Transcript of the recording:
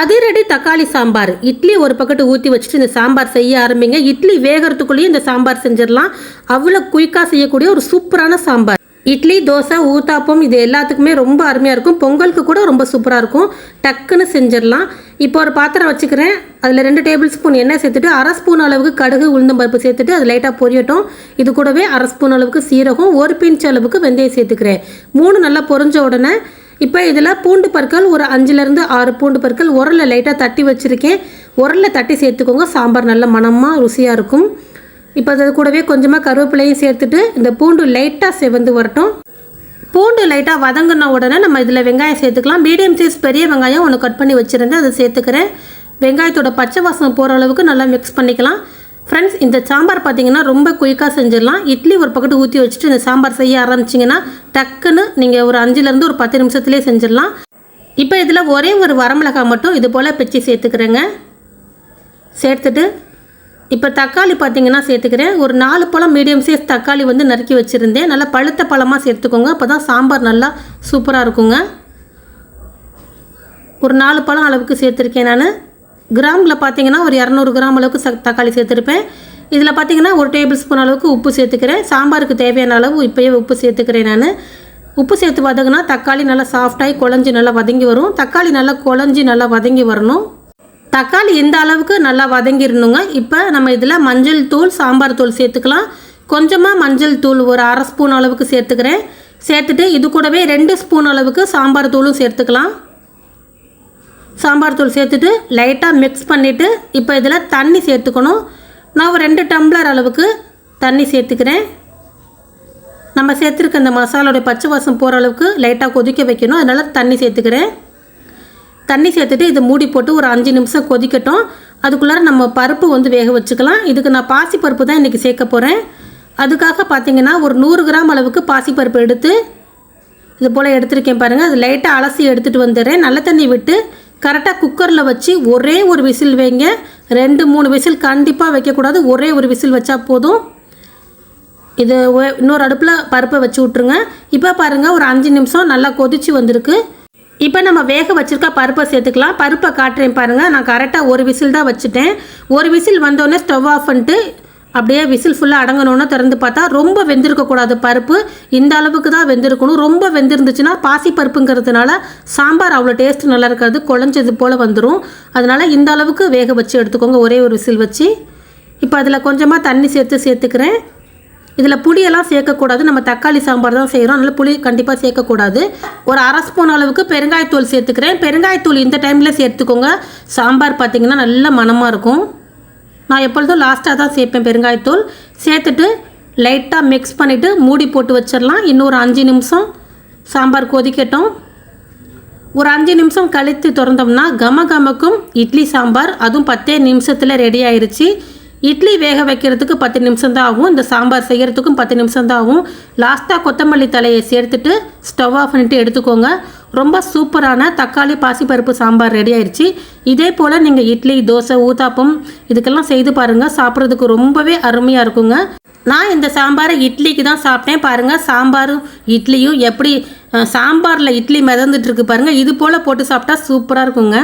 அதிரடி தக்காளி சாம்பார். இட்லி ஒரு பக்கத்து ஊற்றி வச்சுட்டு இந்த சாம்பார் செய்ய ஆரம்பிங்க. இட்லி வேகிறதுக்குள்ளேயே இந்த சாம்பார் செஞ்சிடலாம். அவ்வளோ குயிக்காக செய்யக்கூடிய ஒரு சூப்பரான சாம்பார். இட்லி தோசை ஊத்தாப்பம் இது எல்லாத்துக்குமே ரொம்ப அருமையாக இருக்கும். பொங்கலுக்கு கூட ரொம்ப சூப்பராக இருக்கும். டக்குன்னு செஞ்சிடலாம். இப்போ ஒரு பாத்திரம் வச்சுக்கிறேன். அதில் ரெண்டு டேபிள் ஸ்பூன் எண்ணெய் சேர்த்துட்டு அரை ஸ்பூன் அளவுக்கு கடுகு உளுந்தம் பருப்பு சேர்த்துட்டு அது லைட்டாக பொரியட்டும். இது கூடவே அரை ஸ்பூன் அளவுக்கு சீரகம் ஒரு பிஞ்ச் அளவுக்கு வெந்தயம் சேர்த்துக்கிறேன். மூணு நல்லா பொரிஞ்ச உடனே இப்போ இதில் பூண்டு பற்கள் ஒரு அஞ்சுலேருந்து ஆறு பூண்டு பற்கள் உரலில் லைட்டாக தட்டி வச்சுருக்கேன். உரலில் தட்டி சேர்த்துக்கோங்க சாம்பார் நல்ல மணமாக ருசியாக இருக்கும். இப்போ அது கூடவே கொஞ்சமாக கருவேப்பிலையும் சேர்த்துட்டு இந்த பூண்டு லைட்டாக செவந்து வரட்டும். பூண்டு லைட்டாக வதங்கின உடனே நம்ம இதில் வெங்காயம் சேர்த்துக்கலாம். மீடியம் சைஸ் பெரிய வெங்காயம் ஒன்று கட் பண்ணி வச்சுருந்தேன் அதை சேர்த்துக்கிறேன். வெங்காயத்தோட பச்சை வாசம் போகிற அளவுக்கு நல்லா மிக்ஸ் பண்ணிக்கலாம். ஃப்ரெண்ட்ஸ் இந்த சாம்பார் பார்த்தீங்கன்னா ரொம்ப குயிக்காக செஞ்சிடலாம். இட்லி ஒரு பக்கெட்டு ஊற்றி வச்சுட்டு இந்த சாம்பார் செய்ய ஆரம்பிச்சிங்கன்னா டக்குன்னு நீங்கள் ஒரு அஞ்சுலேருந்து ஒரு பத்து நிமிஷத்துலேயே செஞ்சிடலாம். இப்போ இதில் ஒரே ஒரு வரமிளகாய் மட்டும் இது போல் பிச்சு சேர்த்துக்கிறேங்க. சேர்த்துட்டு இப்போ தக்காளி பார்த்தீங்கன்னா சேர்த்துக்கிறேன். ஒரு நாலு பழம் மீடியம் சைஸ் தக்காளி வந்து நறுக்கி வச்சுருந்தேன். நல்லா பழுத்த பழமாக சேர்த்துக்கோங்க. அப்போ தான் சாம்பார் நல்லா சூப்பராக இருக்குங்க. ஒரு நாலு பழம் அளவுக்கு சேர்த்துருக்கேன் நான். கிராமில் பார்த்தீங்கன்னா ஒரு இரநூறு கிராம் அளவுக்கு ச தக்காளி சேர்த்துருப்பேன். இதில் பார்த்தீங்கன்னா ஒரு டேபிள் ஸ்பூன் அளவுக்கு உப்பு சேர்த்துக்கிறேன். சாம்பாருக்கு தேவையான அளவு இப்போயே உப்பு சேர்த்துக்கிறேன் நான். உப்பு சேர்த்து பார்த்தீங்கன்னா தக்காளி நல்லா சாஃப்டாகி குழஞ்சி நல்லா வதங்கி வரும். தக்காளி நல்லா குழஞ்சி நல்லா வதங்கி வரணும். தக்காளி இந்த அளவுக்கு நல்லா வதங்கிடணுங்க. இப்போ நம்ம இதில் மஞ்சள் தூள் சாம்பார் தூள் சேர்த்துக்கலாம். கொஞ்சமாக மஞ்சள் தூள் ஒரு அரை ஸ்பூன் அளவுக்கு சேர்த்துக்கிறேன். சேர்த்துட்டு இது கூடவே ரெண்டு ஸ்பூன் அளவுக்கு சாம்பார் தூளும் சேர்த்துக்கலாம். சாம்பார் தூள் சேர்த்துட்டு லைட்டாக மிக்ஸ் பண்ணிவிட்டு இப்போ இதில் தண்ணி சேர்த்துக்கணும். நான் ஒரு ரெண்டு டம்ளர் அளவுக்கு தண்ணி சேர்த்துக்கிறேன். நம்ம சேர்த்துருக்க இந்த மசாலோடைய பச்சை வாசம் போகிற அளவுக்கு லைட்டாக கொதிக்க வைக்கணும். அதனால் தண்ணி சேர்த்துக்கிறேன். தண்ணி சேர்த்துட்டு இதை மூடி போட்டு ஒரு அஞ்சு நிமிஷம் கொதிக்கட்டும். அதுக்குள்ளார நம்ம பருப்பு வந்து வேக வச்சுக்கலாம். இதுக்கு நான் பாசி பருப்பு தான் இன்றைக்கி சேர்க்க போகிறேன் அதுக்காக பார்த்திங்கன்னா ஒரு நூறு கிராம் அளவுக்கு பாசிப்பருப்பு எடுத்து இது போல் எடுத்திருக்கேன் பாருங்கள் அது லைட்டாக அலசி எடுத்துகிட்டு வந்துடுறேன். நல்ல தண்ணி விட்டு கரெக்டாக குக்கரில் வச்சு ஒரே ஒரு விசில் வைங்க. ரெண்டு மூணு விசில் கண்டிப்பாக வைக்கக்கூடாது. ஒரே ஒரு விசில் வச்சா போதும். இது இன்னொரு அடுப்பில் பருப்பை வச்சு விட்ருங்க இப்போ பாருங்கள் ஒரு அஞ்சு நிமிஷம் நல்லா கொதிச்சு வந்திருக்கு. இப்போ நம்ம வேக வச்சுருக்கா பருப்பை சேர்த்துக்கலாம். பருப்பை காட்டுறேன் பாருங்கள் நான் கரெக்டாக ஒரு விசில் தான் வச்சுட்டேன். ஒரு விசில் வந்தோடனே ஸ்டவ் ஆஃப் பண்ணிட்டு அப்படியே விசில் ஃபுல்லாக அடங்கணுன்னு திறந்து பார்த்தா ரொம்ப வெந்திருக்கக்கூடாது பருப்பு. இந்த அளவுக்கு தான் வெந்திருக்கணும். ரொம்ப வெந்திருந்துச்சுன்னா பாசி பருப்புங்கிறதுனால சாம்பார் அவ்வளோ டேஸ்ட் நல்லா இருக்காது. குழஞ்சது போல் வந்துடும் அதனால் இந்த அளவுக்கு வேக வச்சு எடுத்துக்கோங்க. ஒரே ஒரு விசில் வச்சு. இப்போ அதில் கொஞ்சமாக தண்ணி சேர்த்து சேர்த்துக்கிறேன். இதில் புளியெல்லாம் சேர்க்கக்கூடாது நம்ம தக்காளி சாம்பார் தான் செய்கிறோம் அதனால் புளி கண்டிப்பாக சேர்க்கக்கூடாது ஒரு அரை ஸ்பூன் அளவுக்கு பெருங்காயத்தூள் சேர்த்துக்கிறேன். பெருங்காயத்தூள் இந்த டைமில் சேர்த்துக்கோங்க. சாம்பார் பார்த்திங்கன்னா நல்ல மணமாக இருக்கும். நான் எப்பொழுதும் லாஸ்ட்டாக தான் சேர்ப்பேன் பெருங்காயத்தூள் சேர்த்துட்டு லைட்டாக மிக்ஸ் பண்ணிவிட்டு மூடி போட்டு வச்சிடலாம். இன்னொரு அஞ்சு நிமிஷம் சாம்பார் கொதிக்கட்டும். ஒரு அஞ்சு நிமிஷம் கழித்து திறந்தோம்னா கம கமக்கும் இட்லி சாம்பார் அதுவும் பத்தே நிமிஷத்தில் ரெடி ஆயிடுச்சு இட்லி வேக வைக்கிறதுக்கு பத்து நிமிஷம் தான் ஆகும். இந்த சாம்பார் செய்கிறதுக்கும் பத்து நிமிஷம் தான் ஆகும். லாஸ்ட்டாக கொத்தமல்லி தலையை சேர்த்துட்டு ஸ்டவ் ஆஃப் பண்ணிட்டு எடுத்துக்கோங்க. ரொம்ப சூப்பரான தக்காளி பாசிப்பருப்பு சாம்பார் ரெடி ஆயிடுச்சு இதே போல் நீங்கள் இட்லி தோசை ஊத்தாப்பம் இதுக்கெல்லாம் செய்து பாருங்கள் சாப்பிட்றதுக்கு ரொம்பவே அருமையாக இருக்குங்க. நான் இந்த சாம்பாரை இட்லிக்கு தான் சாப்பிட்டேன். பாருங்கள் சாம்பாரும் இட்லியும் எப்படி சாம்பாரில் இட்லி மிதந்துட்டு இருக்கு பாருங்கள் இது போல் போட்டு சாப்பிட்டா சூப்பராக இருக்குங்க.